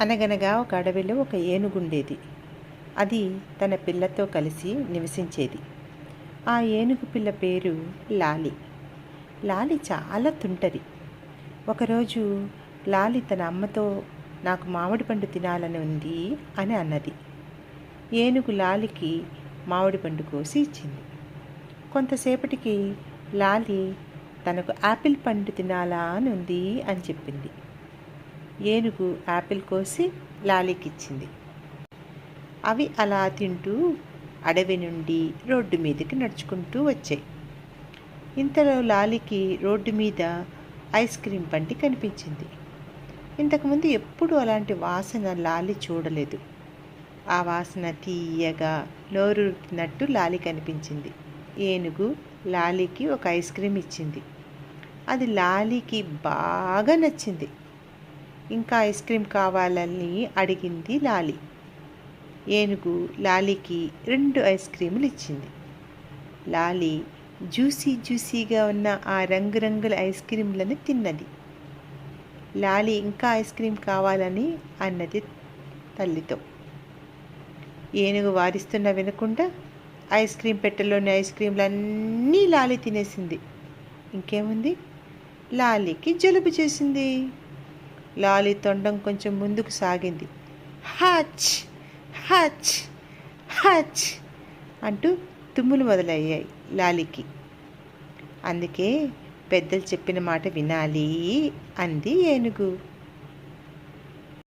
అనగనగా ఒక అడవిలో ఒక ఏనుగుండేది అది తన పిల్లతో కలిసి నివసించేది. ఆ ఏనుగు పిల్ల పేరు లాలి. లాలి చాలా తుంటది. ఒకరోజు లాలి తన అమ్మతో నాకు మామిడి పండు తినాలని ఉంది అని అన్నది. ఏనుగు లాలికి మామిడి పండు కోసి ఇచ్చింది. కొంతసేపటికి లాలి తనకు యాపిల్ పండు తినాలా అని ఉంది అని చెప్పింది. ఏనుగు యాపిల్ కోసి లాలీకిచ్చింది. అవి అలా తింటూ అడవి నుండి రోడ్డు మీదకి నడుచుకుంటూ వచ్చాయి. ఇంతలో లాలికి రోడ్డు మీద ఐస్ క్రీం బండి కనిపించింది. ఇంతకుముందు ఎప్పుడూ అలాంటి వాసన లాలి చూడలేదు. ఆ వాసన తీయగా నోరూరినట్టు లాలి కనిపించింది. ఏనుగు లాలీకి ఒక ఐస్ క్రీమ్ ఇచ్చింది. అది లాలీకి బాగా నచ్చింది. ఇంకా ఐస్ క్రీమ్ కావాలని అడిగింది లాలి. ఏనుగు లాలీకి రెండు ఐస్ క్రీములు ఇచ్చింది. లాలి జ్యూసీ జ్యూసీగా ఉన్న ఆ రంగురంగుల ఐస్ క్రీములను తిన్నది. లాలి ఇంకా ఐస్ క్రీమ్ కావాలని అన్నది తల్లితో. ఏనుగు వారిస్తున్న వినకుండా ఐస్ క్రీమ్ పెట్టెలోని ఐస్ క్రీమ్లన్నీ లాలి తినేసింది. ఇంకేముంది? లాలీకి జలుబు చేసింది. లాలి తొండం కొంచెం ముందుకు సాగింది. హచ్ హచ్ హచ్ అంటూ తుమ్ములు మొదలయ్యాయి లాలికి. అందుకే పెద్దలు చెప్పిన మాట వినాలి అంది ఏనుగు.